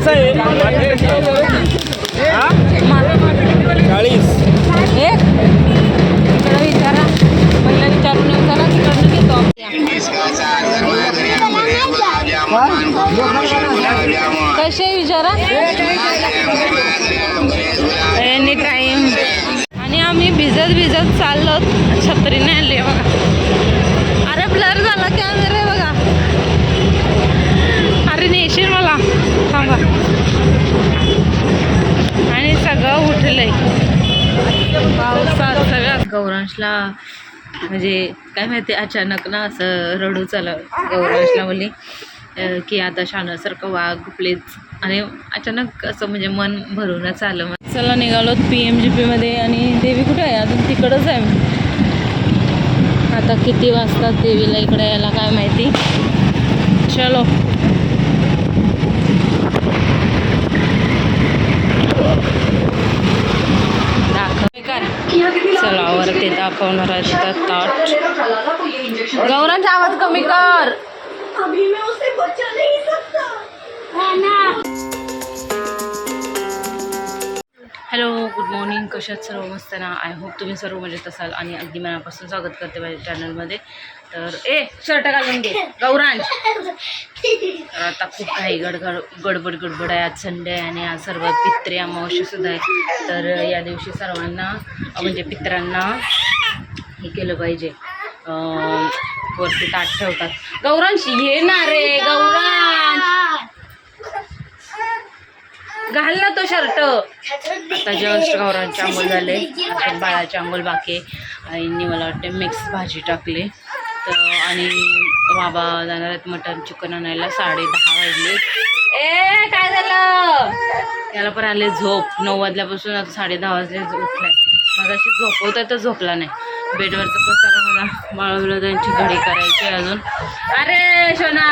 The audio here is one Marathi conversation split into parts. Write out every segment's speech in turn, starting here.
कसं आहे? हा? चाळीस. एक विचारा. पहिला विचारून चला तिकडनं घेतो कसे विचारा? एनी टाइम आणि आम्ही भिजत भिजत चाललो छत्री नाही आणली बघा. अरे ब्लर झाला कॅमेरा थांबा. आणि सगळं उठलंय. पावसात सगळ्यात गौरांशला म्हणजे काय माहिती अचानक ना असं रडू चाललं गौरांशला बोलली की आता शानासारखं वाघ प्लीज आणि अचानक असं म्हणजे मन भरूनच आलं चला निघालो पी एम जी पीमध्ये आणि देवी कुठे आहे? अजून तिकडंच आहे. आता किती वाजतात देवीला इकडे यायला काय माहिती. चलो दाखव काय वरती दाखवणार आहे तिथं ताट. गौरांचा आवाज कमी कर. Hello good morning. कशात सर्व? मस्त ना? आय होप तुम्ही सर्व मजेत असाल आणि अगदी मनापासून स्वागत करते माझ्या चॅनलमध्ये तर ए शर्ट घालून घे. गौरांश. तर आता खूप काही गडगड गडबड गडबड आहे. आज संडे आणि आज सर्व पित्रे अमावस्या सुद्धा आहे. तर या दिवशी सर्वांना म्हणजे पित्रांना हे केलं पाहिजे. वरती ताट ठेवतात. गौरांश ये ना रे गौरांश. घाल ना तो शर्ट. आता जस्ट गौरांचे आंघोळ झाले. आता बाळाचे आंघोळ बाकी. आईंनी मला वाटते मिक्स भाजी टाकली. तर आणि बाबा जाणार आहेत मटन चिकन आणायला. साडे दहा वाजले. ए काय झालं? त्याला पण आले झोप. नऊ वाजल्यापासून आता साडे दहा वाजले उठलाय मग अशी झोपवत तर झोपला नाही. बेडवरचा पसारा मला बाळवलं त्यांची घडी करायची अजून. अरे शोना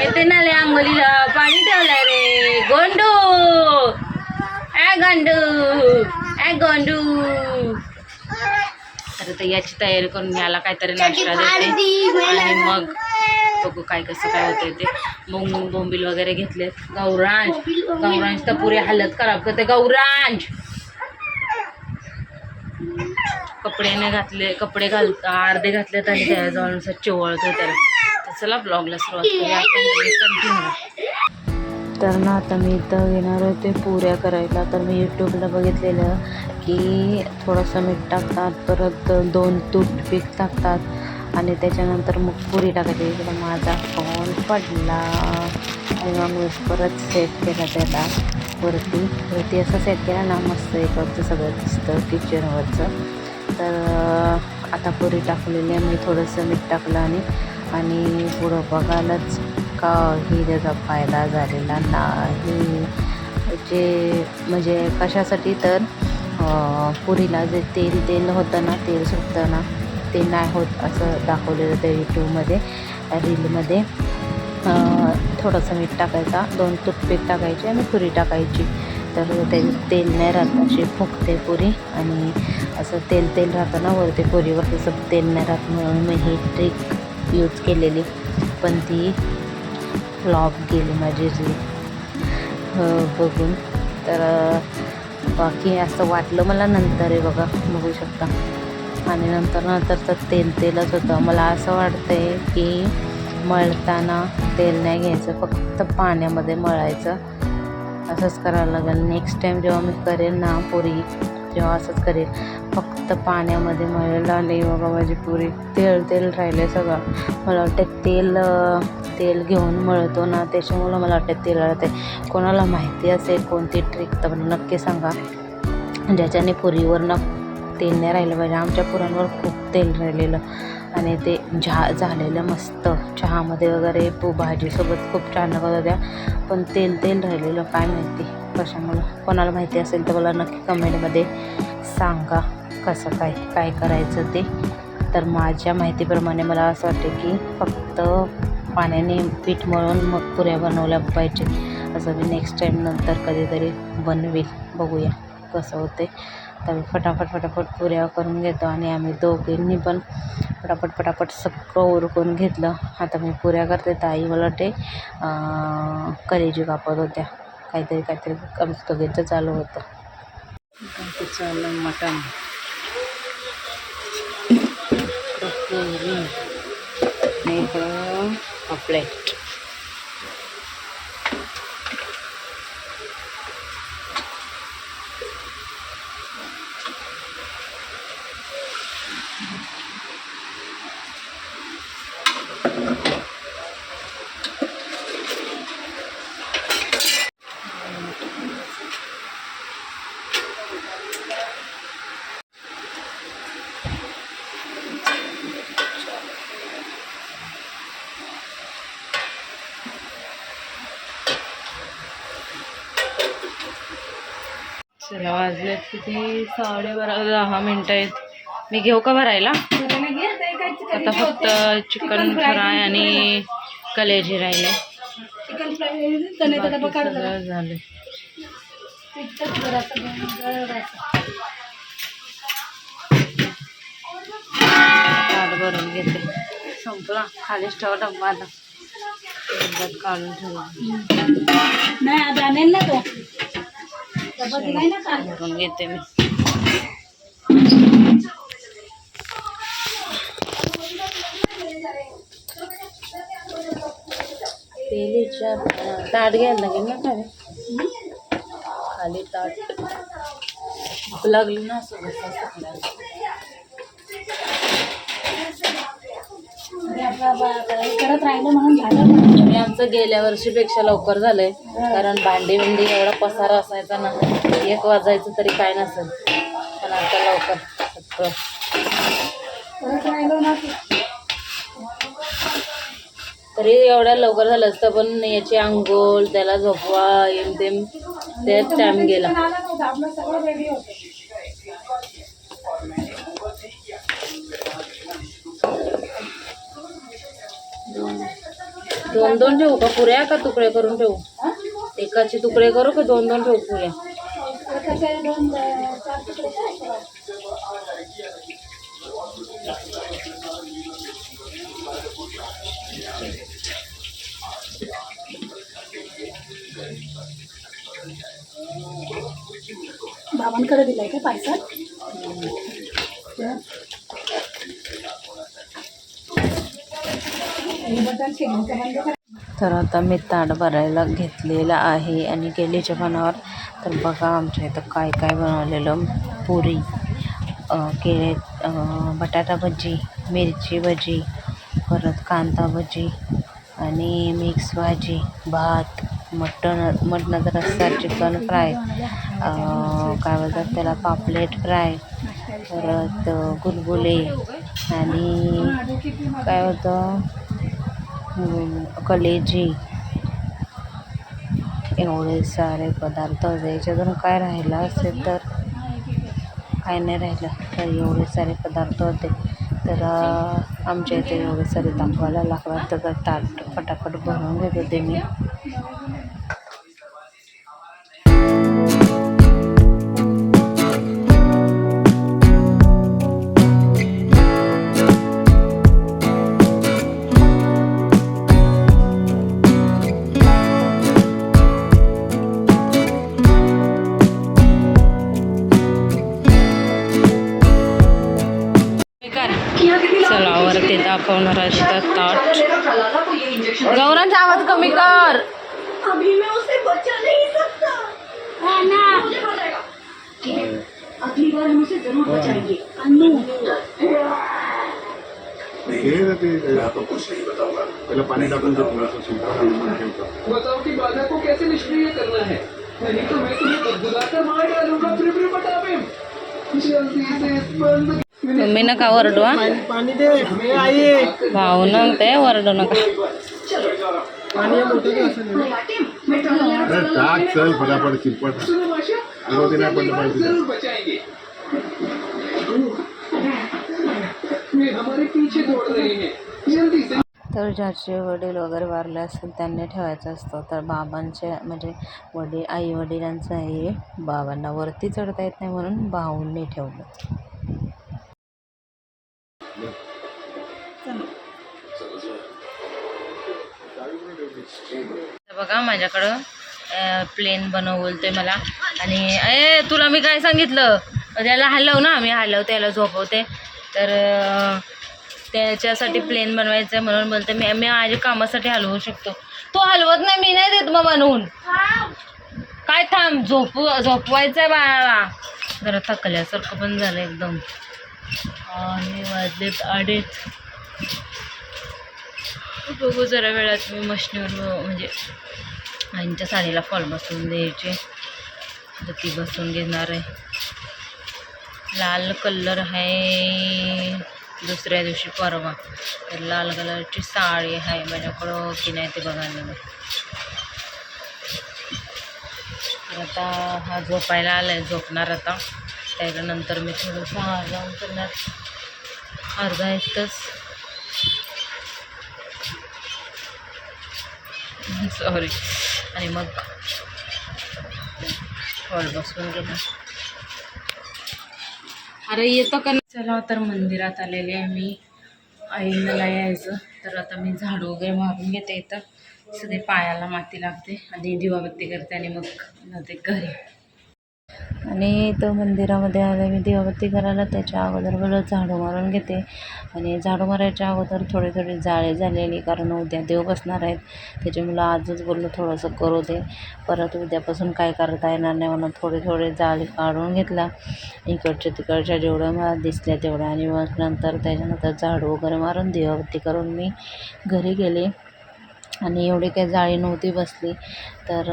येते ना ले आंघोलीला पाणी ठेवलंय रे. गोंडू. ए गोंडू. ए गोंडू. तर आता याची तयारी करून याला काहीतरी नाश्ता देते. आणि मग बघू काय कसं काय होतंय ते. मग बोंबील वगैरे घेतले गौरांश गौरांश तर पुरे हालत खराब करते. गौरांश कपड्याने घातले कपडे घाल अर्धे घातलेत आणि त्या जाऊन चिवळतो त्याला. तर चला ब्लॉगला सुरुवात करूया. कंटिन्यू तर ना आता मी इथं घेणार होते पुऱ्या करायला. तर मी यूट्यूबला बघितलेलं की थोडंसं मीठ टाकतात परत दोन तूटपीक टाकतात आणि त्याच्यानंतर मग पुरी टाकायची. तर माझा फोन पडला. आणि मग मी परत सेट केला त्याला. वरती वरती असं सेट केला ना मस्त इकडचं सगळं दिसतं किचनवरचं तर आता पुरी टाकलेली आहे. मी थोडंसं मीठ टाकलं आणि आणि पुढं बघायलाच काही त्याचा फायदा झालेला नाही. जे म्हणजे कशासाठी तर पुरीला जे तेल तेल होतं ना तेल सुटतं ना ते नाही होत असं दाखवलेलं त्या यूट्यूबमध्ये रीलमध्ये. थोडंसं मीठ टाकायचा. दोन टूथपीक टाकायची आणि पुरी टाकायची. तर ते तेल नाही राहत अशी फुगते पुरी. आणि असं तेल तेल राहतं ना वरती पुरीवर तसं तेल नाही राहत म्हणून मी ही ट्रिक यूज केलेली. पण ती फ्लॉप गेली माझी जी. हो, बघून. तर बाकी असं वाटलं मला नंतर आहे बघा बघू शकता. आणि नंतर नंतर तर तेल तेलच होतं. मला असं वाटतंय की मळताना तेल नाही घ्यायचं फक्त पाण्यामध्ये मळायचं. असंच करायला लागेल. नेक्स्ट टाईम जेव्हा मी करेन ना पुरी जेव्हा असंच करेन फक्त पाण्यामध्ये मळेल आले बघा माझी पुरी. तेल तेल राहिले सगळं. मला वाटतं तेल तेल घेऊन मळतो ना त्याच्यामुळं मला वाटतं तेल राहते कोणाला माहिती असेल कोणती ट्रिक तर मला नक्की सांगा. ज्याच्याने पुरीवर न तेल नाही राहिलं पाहिजे आमच्या पुरांवर खूप तेल राहिलेलं. आणि ते झा झालेलं मस्त. चहामध्ये वगैरे पो भाजीसोबत खूप छान लागत होत्या. पण तेल तेल राहिलेलं काय माहिती कशामुळं. कोणाला माहिती असेल तर मला नक्की कमेंटमध्ये सांगा कसं काय काय करायचं ते. तर माझ्या माहितीप्रमाणे मला असं वाटतं की फक्त पाण्याने पीठ मळून मग पुऱ्या बनवल्या पाहिजे. असं मी नेक्स्ट टाईम नंतर कधीतरी बनवेल. बघूया कसं होते तर मी फटाफट फटाफट पुऱ्या करून घेतो आणि आम्ही दोघींनी पण फटाफट फटाफट सगळं उरकून घेतलं. आता मी पुऱ्या करते. तर आई मला अं, कलेजी कापत होत्या. काहीतरी काहीतरी आमचं दोघींचं चालू होतं. काहीतरी चाललं मटण. आणि इकडं पापलेट. चला वाजलेत किती? साडेबारा दहा मिनटं आहेत. मी घेऊ का भरायला? आता फक्त चिकन फ्राय आणि कलेजी राहिले. झालं. भरून घेते. संपला. खालीच ठेवा डब्बा आता. काढून ठेवला. नाही तो. भरून घेते मी. तेलीच्या ताट घ्यायला लागेल ना खाली? खाली ताट. लागली ना असं हे करत राहिलं म्हणून झालं आमचं गेल्या वर्षीपेक्षा लवकर झालंय. कारण भांडी बिंडी एवढा पसारा असायचा ना एक वाजायचं तरी काय नसेल. पण आता लवकर सगळं. करत राहिलो ना. की तरी एवढ्या लवकर झालं असतं पण याची आंघोळ त्याला झोपवा येम तेम त्यात टाइम गेला. पण आलं नव्हतं आपलं सगळं रेडी होतं. दोन दोन ठेवू का? पुऱ्या का तुकडे करून ठेवू? एकाचे तुकडे करू का दोन दोन ठेवू पुऱ्या? एकाचे दिलाय का पार्सल? तर आता मी ताट भरायला घेतलेला आहे आणि गेलीच्या पानावर. तर बघा आमच्या इथं काय काय बनवलेलं. पुरी केळे बटाटा भजी मिरची भजी परत कांदा भजी आणि मिक्स भाजी भात मटण मटणाचा रस्सा चिकन फ्राय काय बोलतात त्याला पापलेट फ्राय परत गुलगुले आणि काय होतं? कलेजी एवढे सारे पदार्थ याच्यातून काय राहिलं असेल तर काय नाही राहिलं तर एवढे सारे पदार्थ होते तर आमच्या इथे एवढे सारे दाखवायला लागला तर ताट फटाफट भरून घेत होते मी दाखवणार आहे तिथं ताट गौरांचा आवाज कमी कर। अभी मैं उसे बचा नहीं सकता। है ना? अगली बार हम उसे जरूर बचाएंगे। अनु। हे ना ते त्याला पाणी टाकून ते थोडंसं शिंपडा ठेवतो बताओ कि बाधा को कैसे निष्क्रिय करना है? नहीं तो मैं तुम्हें बदबुलाकर मार डालूंगा। फिर फिर बता में जल्दी से इस बंद तुम्ही नका ओरडू हा. पाणी दे हे आई. भाऊ ना ते ओरडू नका. हे टाक चल फटाफट नाही पडलं पाहिजे हैं तर ज्याचे वडील वगैरे वारले असतील त्यांनी ठेवायचं असतं. तर बाबांचे म्हणजे वडील आई वडिलांचं आहे बाबांना वरती चढता येत नाही म्हणून भाऊंनी ठेवलं. बघा माझ्याकडं प्लेन बनव बोलतोय मला. आणि ए तुला मी काय सांगितलं? त्याला हलव ना मी हलव त्याला झोपवते. तर त्याच्यासाठी प्लेन बनवायचं आहे म्हणून बोलते मी मी माझ्या कामासाठी हलवू शकतो. तू हलवत नाही मी नाही देत मग बनवून. काय थांब झोपू झोपवायचं आहे बाळाला. जरा थकल्यासारखं पण झालं एकदम. आणि वाजलेत अडीच. बघू जरा वेळात मी मशनीवर म्हणजे आईंच्या साडीला फॉल बसवून द्यायचे. तर ती बसवून घेणार आहे. लाल कलर आहे दुसऱ्या दिवशी परवा. तर लाल कलरची साडी आहे माझ्याकडं की नाही ते बघायला मी आता हा झोपायला आला आहे झोपणार आता. त्याच्यानंतर मी थोडंसं जाऊन करणार. अर्धा एक तास. सॉरी आणि मग फळ बसवून गेलं अरे येतो का चला तर मंदिरात आलेले आहे मी. आईला यायचं तर आता मी झाडू वगैरे मारून घेते इथं. सगळे पायाला माती लागते आणि दिवाबत्ती करते आणि मग ते घरी. आणि इथं मंदिरामध्ये आले मी दिवाबत्ती करायला त्याच्या अगोदर मला झाडू मारून घेते. आणि झाडू मारायच्या अगोदर थोडी थोडी जाळे झालेली कारण उद्या देव बसणार आहेत. त्याच्यामुळं आजच बोललो थोडंसं करू दे. परत उद्यापासून काय करता येणार नाही म्हणून थोडे थोडे जाळे काढून घेतला. इकडच्या तिकडच्या जेवढ्या मला दिसल्या तेवढ्या आणि मग नंतर त्याच्यानंतर झाडू वगैरे मारून दिवाबत्ती करून मी घरी गेले. आणि एवढी काही जाळी नव्हती बसली. तर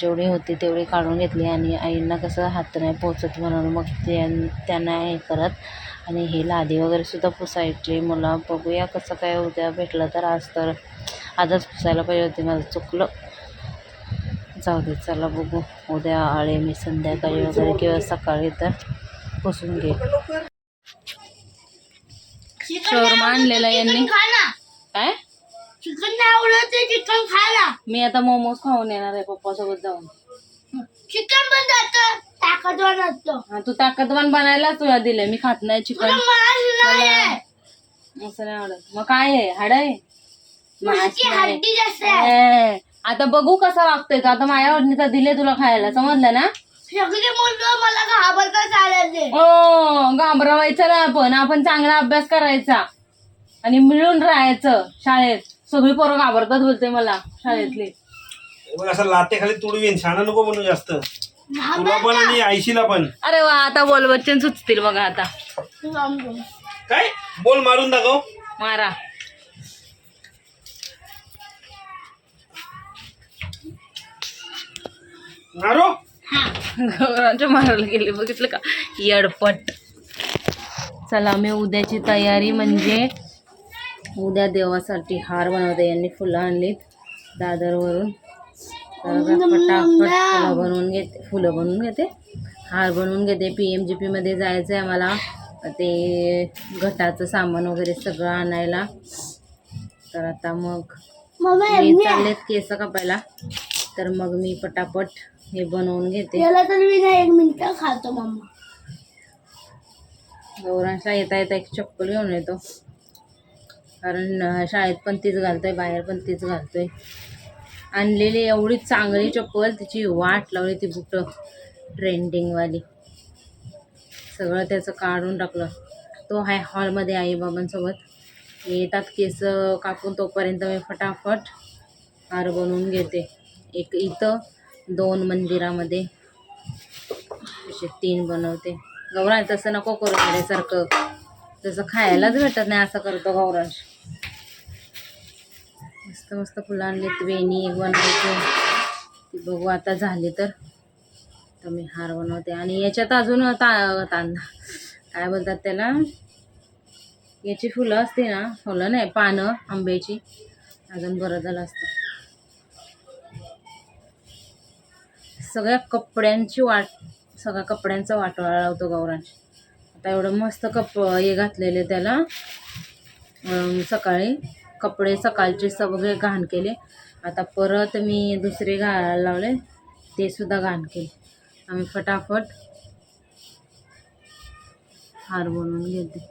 जेवढी होती तेवढी काढून घेतली आणि आईंना कसं हात नाही पोचत म्हणून मग ते त्यांना हे करत आणि हे लादी वगैरे सुद्धा पुसायची. मला बघूया कसं काय उद्या भेटलं तर आज तर आजच पुसायला पाहिजे होती. माझं चुकलं. जाऊ दे चला बघू. उद्या आळे मी संध्याकाळी वगैरे किंवा सकाळी तर पुसून घे शोरमा आणलेला यांनी. काय? चिकन नाही आवडत ते चिकन खायला. मी आता मोमोज खाऊन येणार आहे पप्पासोबत जाऊन. चिकन पण जात ताकदवान असतो. हा तू ताकदवान बनायला तुला दिलंय मी खात नाही चिकन. मांस नाही असं नाही आवडत. मग काय आहे? हाड आहे? मांस ती नाही. हड्डी जास्त आहे. ए, आता बघू कसा वागतोय तो. आता माझ्या वडणीचा दिले तुला खायला समजलं ना? सगळे मुलं मला घाबरता चालायचे ओ घाबरवायचं ना आपण. आपण चांगला अभ्यास करायचा आणि मिळून राहायचं शाळेत. सगळी पोरं घाबरतात बोलते मला शाळेतली. मग असं लाते खाली तुडवीन शाणा नको बनू जास्त. तुला पण आणि आयशीला पण. अरे वा आता बोल बच्चन सुचतील बघा आता. काय? बोल मारून दाखव. मारा. मारो. गौरांच्या मारायला गेले बघितलं का? येडपट. चला मी उद्याची तयारी म्हणजे उद्या देवासाठी हार बनवते. यांनी फुलं आणलीत दादरवरून. तर फटाफट बनवून घेते. फुलं बनवून घेते. हार बनवून घेते. पी एम जी पीमध्ये जायचं आहे आम्हाला. ते घटाचं सामान वगैरे सगळं आणायला. तर आता मग मी चाललेत केस कापायला. तर मग मी पटापट हे बनवून घेते. तर खातो मम्मा. गौरांशला येता येता एक चप्पल घेऊन येतो. कारण शाळेत पण तीच घालतो आहे बाहेर पण तीच घालतो आहे आणलेली एवढी चांगली चप्पल तिची वाट लावली ती बुटं ट्रेंडिंगवाली सगळं त्याचं काढून टाकलं. तो आहे हॉलमध्ये आई बाबांसोबत. येतात केस कापून तोपर्यंत मी फटाफट हार बनवून घेते. एक इथं दोन मंदिरामध्ये. असे तीन बनवते. गौरा तसं नको करू सारखं त्याचं खायलाच भेटत नाही असं करतो गौरांश. मस्त मस्त फुलं आणलीत वेणी एक बनवायची ती बघू आता झाली तर. तर मी हार बनवते. आणि याच्यात अजून ता तांद काय बोलतात त्याला? याची फुलं असते ना फुलं नाही पानं आंब्याची. अजून बरं झालं असतं. सगळ्या कपड्यांची वाट सगळ्या कपड्यांचा वाटोळा लावतो गौरांश. आता एवढं मस्त कप हे घातलेले त्याला. सकाळी कपडे सकाळचे सगळे घाण केले. आता परत मी दुसरे घालायला लावले ते सुद्धा घाण केले. आम्ही फटाफट हार बनवून घेते.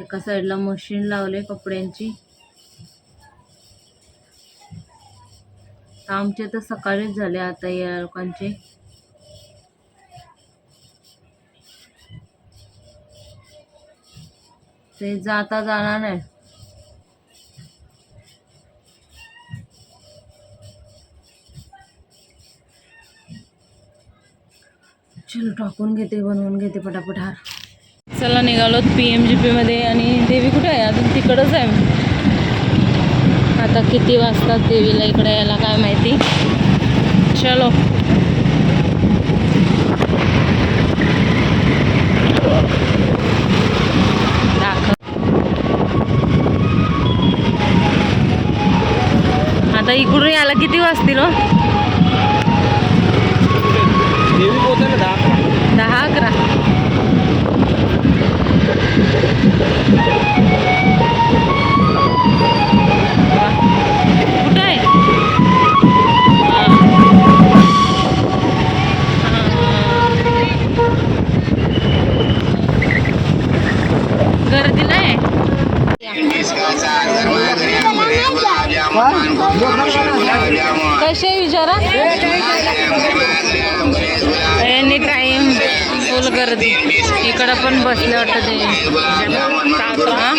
एका साईडला मशीन लावले कपड्यांची. आमचे तर सकाळीच झाले आता या लोकांचे. ते जाता जाणार नाही. चलो टाकून घेते बनवून घेते पटापट हार. चला निघालो पी एम जी पीमध्ये आणि देवी कुठे आहे? अजून तिकडंच आहे. आता किती वाजतात देवीला इकडे यायला काय माहिती. चलो. आता इकडून यायला किती वाजतील हो दहा अकरा. बसले वाटतं ते. हा?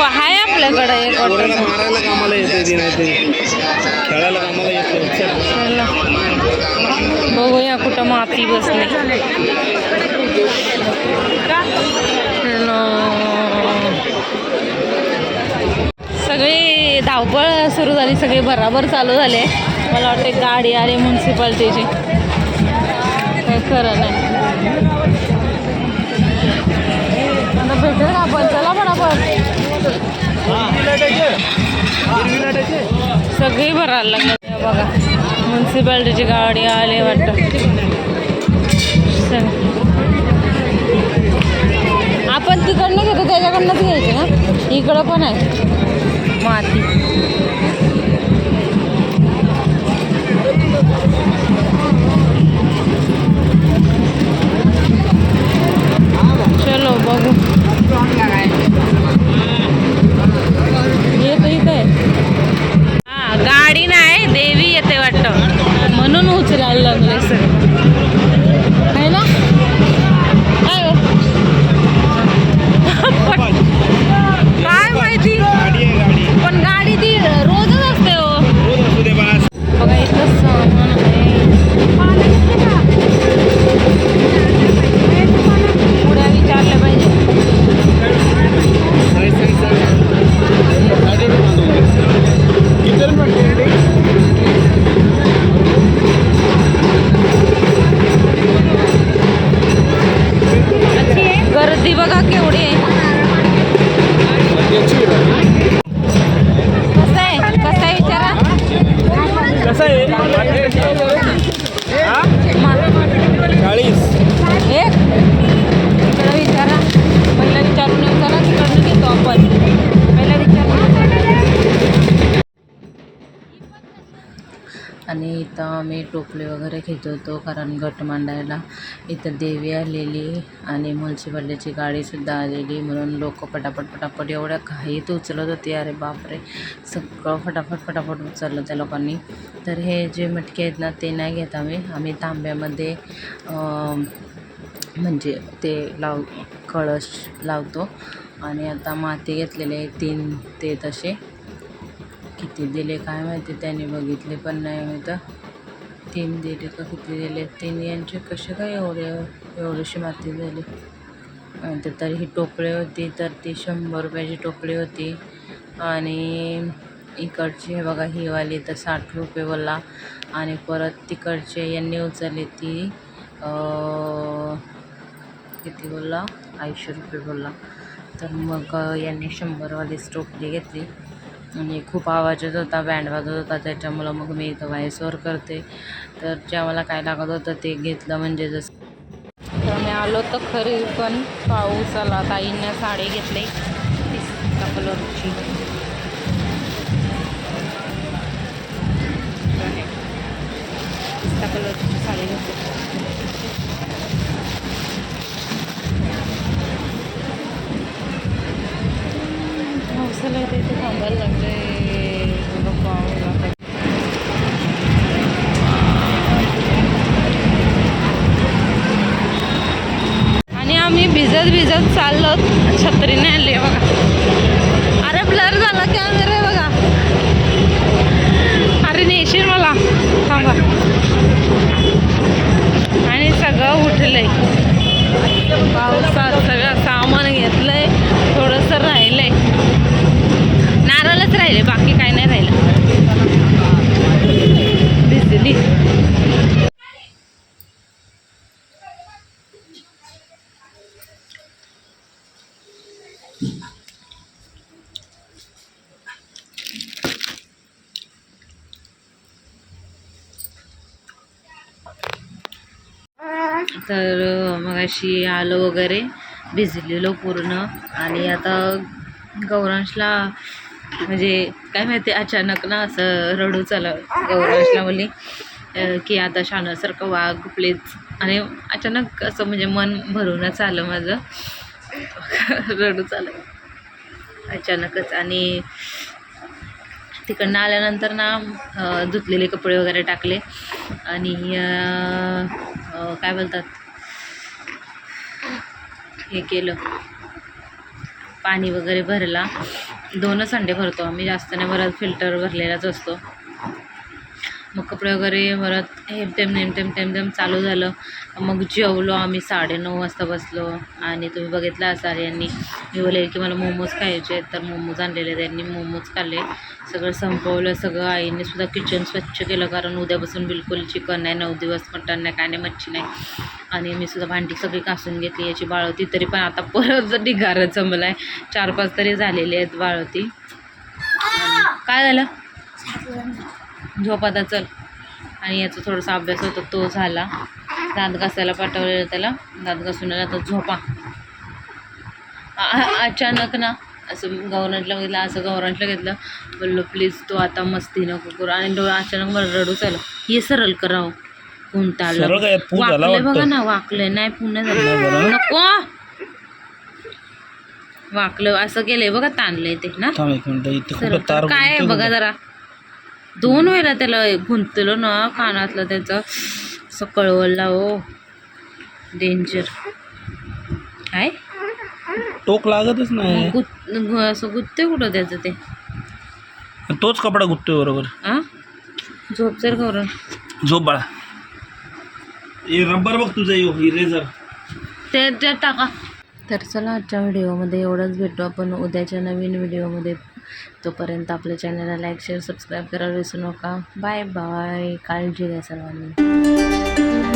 आहे आपल्याकडं एक वाटत. मारायला कामाला येते ती नाही ते. खेळायला कामाला येते. बघूया कुठं माती बसली. सगळी धावपळ सुरू झाली सगळी बराबर चालू झाले. मला वाटते गाडी आली म्युन्सिपाल्टीची काही खरं नाही. आता भेटेल का आपण? चला पटापट सगळी भरायला लागले. बघा म्युन्सिपाल्टीची गाडी आली वाटतं. आपण तिकडनं घेतो त्याच्याकडनंच घ्यायची ना? इकडं पण आहे. माती. वगैरे होतो कारण घट मांडायला. इथं देवी आलेली आणि म्युन्सिपाल्टीची गाडीसुद्धा आलेली म्हणून लोक पटापट पटापट एवढ्या घाईत उचलत होते. अरे बापरे. सगळं फटाफट फटाफट उचललं त्या लोकांनी. तर हे जे मटके आहेत ना ते नाही घेत आम्ही. आम्ही तांब्यामध्ये म्हणजे ते लाव कळश लावतो. आणि आता माती घेतलेले तीन ते तसे. किती दिले काय माहिती? त्याने बघितले पण नाही होतं तीन दिले का किती दिले तीन यांचे कसे काय एवढे एवढीशी माती झाली. नंतर तर ही टोपली होती तर ती शंभर रुपयाची टोपली होती. आणि इकडची हे बघा ही वाली तर साठ रुपये बोलला. आणि परत तिकडचे यांनी उचलली ती किती बोलला ऐंशी रुपये बोलला. तर मग यांनी शंभरवालीच टोपली घेतली. आणि खूप आवाज येत होता बँड वाजत होता त्याच्यामुळं मग मी इथं व्हॉईसवर करते. तर ज्या मला काय लागत होतं ते घेतलं म्हणजे जसं तर मी आलो तर खरी पण पाऊस आला. ताईनं साडी घेतली. कलरची. कलरची साडी घेतली. बसायला तिथे थांबायला लागले आणि आम्ही भिजत भिजत चाललो छत्रीने आले बघा. अरे ब्लर झाला कॅमेरा बघा. अरे नेशील मला. थांबा. आणि सगळं उठलंय. पावसात सगळं आहे बाकी काय नाही राहिलं. भिजली तर मग अशी आलो वगैरे भिजलेलो पूर्ण. आणि आता गौरांशला म्हणजे काय माहिती अचानक ना असं रडू आलं गौरांशला बोलली की आता शाण्यासारखं वाघ प्लीज आणि अचानक असं म्हणजे मन भरूनच आलं माझं. रडू आलं अचानकच. आणि तिकडनं आल्यानंतर ना धुतलेले कपडे वगैरे टाकले. आणि काय बोलतात? हे केलं. पाणी वगैरे भरला. दोनच अंडे भरतो आम्ही. जास्त नाही भरत फिल्टर भरलेलाच असतो. मग कपडे वगैरे भरत हेमतेम नेमतेम नेम चालू झालं. मग जेवलो आम्ही साडेनऊ वाजता बसलो. आणि तुम्ही बघितलं असाल यांनी. मी बोले की मला मोमोज खायचे आहेत. तर मोमोज आणलेले त्यांनी मोमोज खाल्ले. सगळं संपवलं. सगळं आईने सुद्धा किचन स्वच्छ केलं. कारण उद्यापासून बिलकुल चिकन नाही. नऊ दिवस मटण नाही. काय नाही. मच्छी नाही. आणि मी सुद्धा भांडी सगळी कासून घेतली याची बाळवती तरी पण आता परत ढिगार जमलं आहे चार पाच तरी झालेले आहेत बाळवती. काय झालं? झोप आता चल. आणि याचा थोडासा अभ्यास होता तो झाला. दात घासायला पाठवलेलं त्याला. दात घासून आला तर झोपा अचानक ना असं गौरांटला बघितलं असं गौरांटला घेतलं. बोललो प्लीज तो आता मस्ती नको करू. आणि डोळा अचानक मला रडू चालू हे सरळ करावं कोणता सरळ काय, पू झाला वाकलंय बघा वाटतं. ना वाकलंय. नाही पुन्हा झालं. नको! वाकलं असं केलंय बघा ताणलंय ते ना? थांब एक मिनिट इथे सरळ कुठं तार कर. काय आहे बघा जरा. दोन वेळा त्याला गुंतलो ना कानातलं त्याचं. असं कळवला हो. डेंजर काय? टोक लागतच नाही. गुत गु- असं गुत्ते कुठं त्याचं ते? तोच कपडा गुत्तोय बरोबर. आ? झोप जर करून. झोप बाळा. हे रबर बघ तुझं इरेझर ते टाका. तर चला आजच्या व्हिडिओमध्ये एवढंच भेटू आपण उद्याच्या नवीन व्हिडिओमध्ये. तोपर्यंत आपल्या चॅनलला लाईक शेअर सबस्क्राईब करायला विसरू नका. बाय बाय काळजी घ्या सर्वांनी.